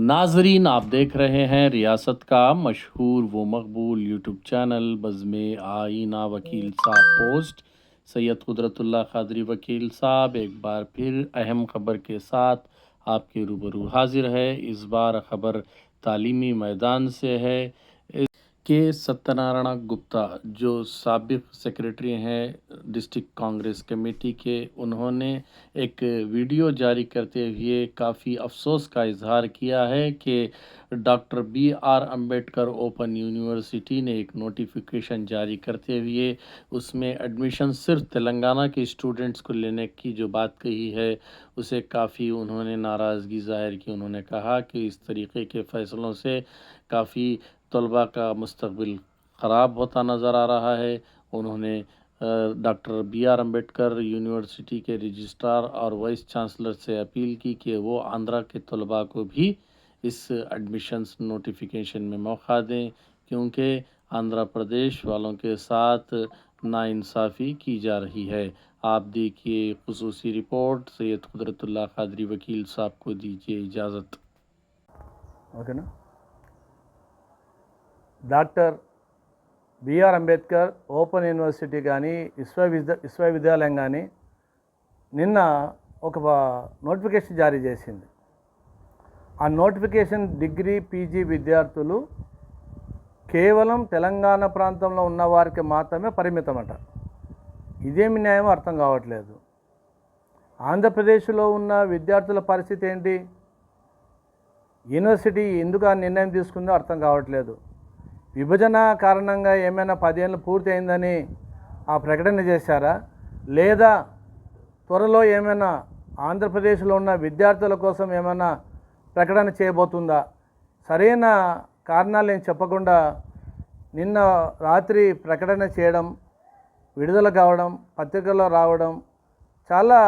ناظرین، آپ دیکھ رہے ہیں ریاست کا مشہور و مقبول یوٹیوب چینل بزم آئینہ وکیل صاحب پوسٹ۔ سید قدرت اللہ قادری وکیل صاحب، ایک بار پھر اہم خبر کے ساتھ آپ کے روبرو حاضر ہے۔ اس بار خبر تعلیمی میدان سے ہے۔ کے ستیہ گپتا، جو سابق سیکریٹری ہیں ڈسٹک کانگریس کمیٹی کے، انہوں نے ایک ویڈیو جاری کرتے ہوئے کافی افسوس کا اظہار کیا ہے کہ ڈاکٹر بی آر امبیڈکر اوپن یونیورسٹی نے ایک نوٹیفیکیشن جاری کرتے ہوئے اس میں ایڈمیشن صرف تلنگانہ کے اسٹوڈنٹس کو لینے کی جو بات کہی ہے، اسے کافی انہوں نے ناراضگی ظاہر کی۔ انہوں نے کہا کہ اس طریقے کے فیصلوں سے کافی طلبہ کا مستقبل خراب ہوتا نظر آ رہا ہے۔ انہوں نے ڈاکٹر بی آر امبیڈکر یونیورسٹی کے رجسٹرار اور وائس چانسلر سے اپیل کی کہ وہ آندھرا کے طلباء کو بھی اس ایڈمیشنز نوٹیفیکیشن میں موقع دیں، کیونکہ آندھرا پردیش والوں کے ساتھ ناانصافی کی جا رہی ہے۔ آپ دیکھیے خصوصی رپورٹ، سید قدرت اللہ قادری وکیل صاحب کو دیجیے اجازت۔ اوکے نا؟ Doctor B R Ambedkar open university కానీ విశ్వవిద్య విశ్వవిద్యాలయం కానీ నిన్న ఒక నోటిఫికేషన్ జారీ చేసింది. ఆ నోటిఫికేషన్ డిగ్రీ పీజీ విద్యార్థులు కేవలం తెలంగాణ ప్రాంతంలో ఉన్న వారికి మాత్రమే పరిమితమట. ఇదేమి న్యాయం అర్థం కావట్లేదు. ఆంధ్రప్రదేశ్లో ఉన్న విద్యార్థుల పరిస్థితి ఏంటి? యూనివర్సిటీ ఎందుకు ఆ నిర్ణయం తీసుకుందో అర్థం కావట్లేదు. విభజన కారణంగా ఏమైనా పదేళ్ళు పూర్తి అయిందని ఆ ప్రకటన చేశారా? లేదా త్వరలో ఏమైనా ఆంధ్రప్రదేశ్లో ఉన్న విద్యార్థుల కోసం ఏమైనా ప్రకటన చేయబోతుందా? సరైన కారణాలు ఏం చెప్పకుండా నిన్న రాత్రి ప్రకటన చేయడం విడుదల కావడం పత్రికల్లో రావడం చాలా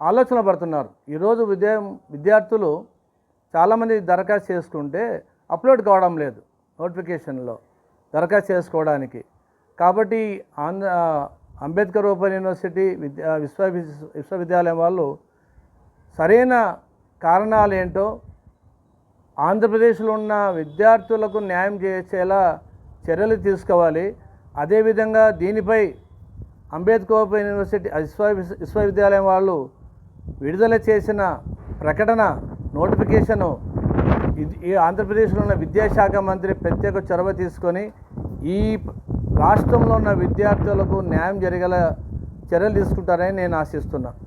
ఆలోచన పడుతున్నారు. ఈరోజు విద్యా విద్యార్థులు చాలామంది దరఖాస్తు చేసుకుంటే అప్లోడ్ కావడం లేదు. నోటిఫికేషన్లో దరఖాస్తు చేసుకోవడానికి. కాబట్టి ఆంధ్ర అంబేద్కర్ ఓపెన్ యూనివర్సిటీ విద్యా విశ్వ విశ్వవిద్యాలయం వాళ్ళు సరైన కారణాలు ఏంటో ఆంధ్రప్రదేశ్లో ఉన్న విద్యార్థులకు న్యాయం చేసేలా చర్యలు తీసుకోవాలి. అదేవిధంగా దీనిపై అంబేద్కర్ ఓపెన్ యూనివర్సిటీ విశ్వ విశ్వవిద్యాలయం వాళ్ళు విడుదల చేసిన ప్రకటన నోటిఫికేషను ఈ ఆంధ్రప్రదేశ్లో ఉన్న విద్యాశాఖ మంత్రి ప్రత్యేక చొరవ తీసుకొని ఈ రాష్ట్రంలో ఉన్న విద్యార్థులకు న్యాయం జరిగేలా చర్యలు తీసుకుంటారని నేను ఆశిస్తున్నాను